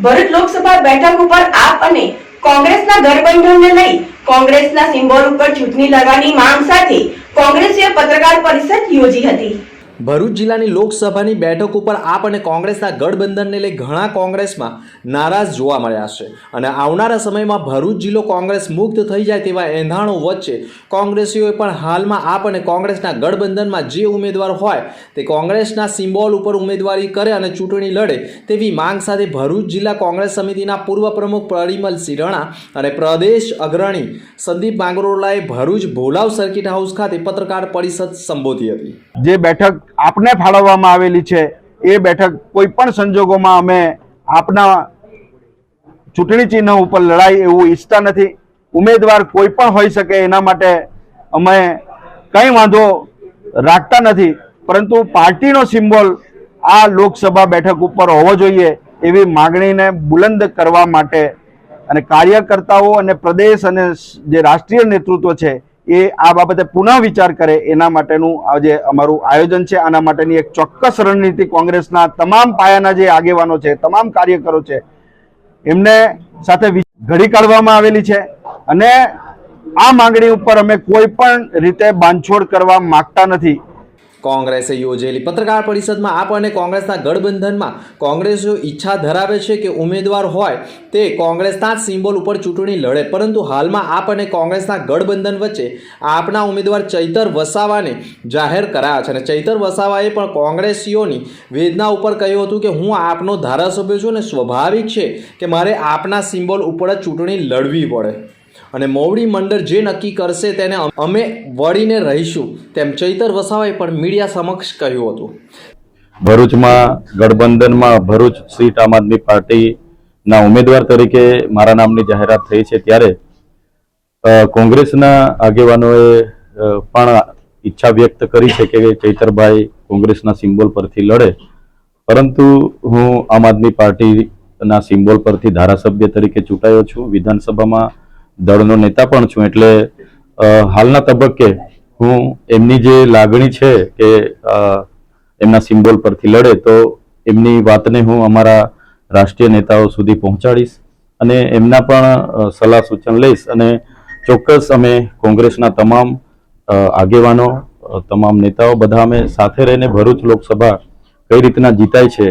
ભરૂચ લોકસભા બેઠક ઉપર આપ અને કોંગ્રેસના ગઠબંધનને લઈ કોંગ્રેસના સિમ્બોલ ઉપર ચૂંટણી લડવાની માંગ સાથે કોંગ્રેસીએ પત્રકાર પરિષદ યોજી હતી. ભરૂચ જિલ્લાની લોકસભાની બેઠક ઉપર આપ અને કોંગ્રેસના ગઠબંધનને લઈ ઘણા કોંગ્રેસમાં નારાજ જોવા મળ્યા છે. અને આવનારા સમયમાં ભરૂચ જિલ્લો કોંગ્રેસ મુક્ત થઈ જાય તેવા એંધાણો વચ્ચે કોંગ્રેસીઓએ પણ હાલમાં આપ અને કોંગ્રેસના ગઠબંધનમાં જે ઉમેદવાર હોય તે કોંગ્રેસના સિમ્બોલ ઉપર ઉમેદવારી કરે અને ચૂંટણી લડે તેવી માંગ સાથે ભરૂચ જિલ્લા કોંગ્રેસ સમિતિના પૂર્વ પ્રમુખ પરિમલ સિરણા અને પ્રદેશ અગ્રણી સંદીપ માંગરોલાએ ભરૂચ ભોલાવ સર્કિટ હાઉસ ખાતે પત્રકાર પરિષદ સંબોધી હતી. જે બેઠક આપને ફાળવવામાં આવેલી છે. એ બેઠક કોઈ પણ સંજોગોમાં અમે આપના ચૂંટણી ચિહ્ન ઉપર લડાઈ એવું ઈચ્છતા નથી. ઉમેદવાર કોઈ પણ હોઈ શકે એના માટે અમે કંઈ વાંધો રાખતા નથી. પરંતુ પાર્ટીનો સિમ્બોલ આ લોકસભા બેઠક ઉપર હોવો જોઈએ એવી માગણીને બુલંદ કરવા માટે અને કાર્યકર્તાઓ અને પ્રદેશ અને જે રાષ્ટ્રીય નેતૃત્વ છે એ આ બાબતે પુનઃ વિચાર કરે એના માટેનું આજે અમારું આયોજન છે, આના માટેની એક ચોક્કસ રણનીતિ કોંગ્રેસના તમામ પાયાના જે આગેવાનો છે, તમામ કાર્યકરો છે, એમને સાથે ઘડી કાઢવામાં આવેલી છે અને આ માંગણી ઉપર અમે કોઈ પણ રીતે બાંધછોડ કરવા માંગતા નથી. કોંગ્રેસે યોજેલી. પત્રકાર પરિષદમાં આપ અને કોંગ્રેસના ગઠબંધનમાં કોંગ્રેસીઓ ઈચ્છા ધરાવે છે કે ઉમેદવાર હોય તે કોંગ્રેસના જ સિમ્બોલ ઉપર ચૂંટણી લડે. પરંતુ હાલમાં આપ અને કોંગ્રેસના ગઠબંધન વચ્ચે આપના ઉમેદવાર ચૈતર વસાવાને જાહેર કરાયા છે. અને ચૈતર વસાવાએ પણ કોંગ્રેસીઓની વેદના ઉપર કહ્યું હતું કે, હું આપનો ધારાસભ્ય છું અને સ્વાભાવિક છે કે મારે આપના સિમ્બોલ ઉપર જ ચૂંટણી લડવી પડે. અને મોવડી મંડળ જે નક્કી કરશે તેને અમે વળીને રહીશું, તેમ ચૈતર વસાવાએ પણ મીડિયા સમક્ષ કહ્યું હતું. ભરૂચમાં, ગઠબંધનમાં ભરૂચ સીટ આમ આદમી પાર્ટીના ઉમેદવાર તરીકે મારા નામની જાહેરાત થઈ છે ત્યારે કોંગ્રેસના આગેવાનોએ પણ ઈચ્છા વ્યક્ત કરી છે કે ચૈતરભાઈ કોંગ્રેસના સિમ્બોલ પરથી લડે. પરંતુ હું આમ આદમી પાર્ટીના સિમ્બોલ પરથી ધારાસભ્ય તરીકે ચૂંટાયો છું. વિધાનસભામાં દળનો નેતા પણ છું એટલે હાલના તબક્કે હું એમની જે લાગણી છે કે એમના સિમ્બોલ પરથી લડે, તો એમની વાતને હું અમારા રાષ્ટ્રીય નેતાઓ સુધી પહોંચાડીશ અને એમના પણ સલાહ સૂચન લઈશ અને ચોક્કસ અમે કોંગ્રેસના તમામ આગેવાનો તમામ નેતાઓ બધા અમે સાથે રહીને ભરૂચ લોકસભા કઈ રીતના જીતાય છે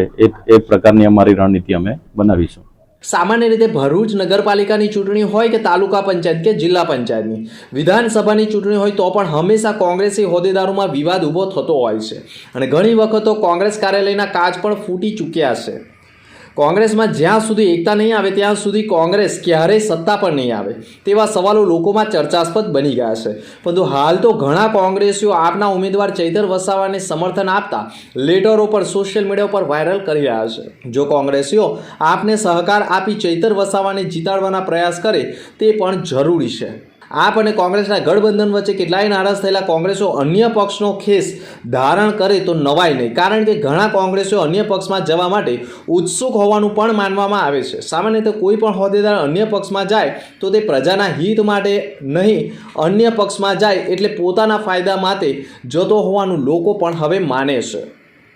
એ પ્રકારની અમારી રણનીતિ અમે બનાવીશું. સામાન્ય રીતે ભરૂચ નગરપાલિકાની ચૂંટણી હોય કે તાલુકા પંચાયત કે જિલ્લા પંચાયતની. વિધાનસભાની ચૂંટણી હોય તો પણ હંમેશા કોંગ્રેસી હોદ્દેદારોમાં વિવાદ ઊભો થતો હોય છે. અને ઘણી વખત કોંગ્રેસ કાર્યાલયના કાચ પણ ફૂટી ચૂક્યા છે. કોંગ્રેસમાં જ્યાં સુધી એકતા નહીં આવે, ત્યાં સુધી કોંગ્રેસ ક્યારેય સત્તા પર નહીં આવે. તેવા સવાલો લોકોમાં ચર્ચાસ્પદ બની ગયા છે. પરંતુ હાલ તો ઘણા કોંગ્રેસીઓ આપના ઉમેદવાર ચૈતર વસાવાને સમર્થન આપતા લેટરો પર, સોશિયલ મીડિયા પર વાયરલ કરી રહ્યા છે. જો કોંગ્રેસીઓ આપને સહકાર આપી ચૈતર વસાવાને જીતાડવાના પ્રયાસ કરે, તે પણ જરૂરી છે. આપ અને કોંગ્રેસના ગઠબંધન વચ્ચે કેટલાય નારાજ થયેલા કોંગ્રેસો અન્ય પક્ષનો ખેસ ધારણ કરે તો નવાય નહીં. કારણ કે ઘણા કોંગ્રેસીઓ અન્ય પક્ષમાં જવા માટે ઉત્સુક હોવાનું પણ માનવામાં આવે છે. સામાન્ય રીતે કોઈ પણ હોદ્દેદાર અન્ય પક્ષમાં જાય તો તે પ્રજાના હિત માટે નહીં, અન્ય પક્ષમાં જાય એટલે પોતાના ફાયદા માટે જતો હોવાનું લોકો પણ હવે માને છે.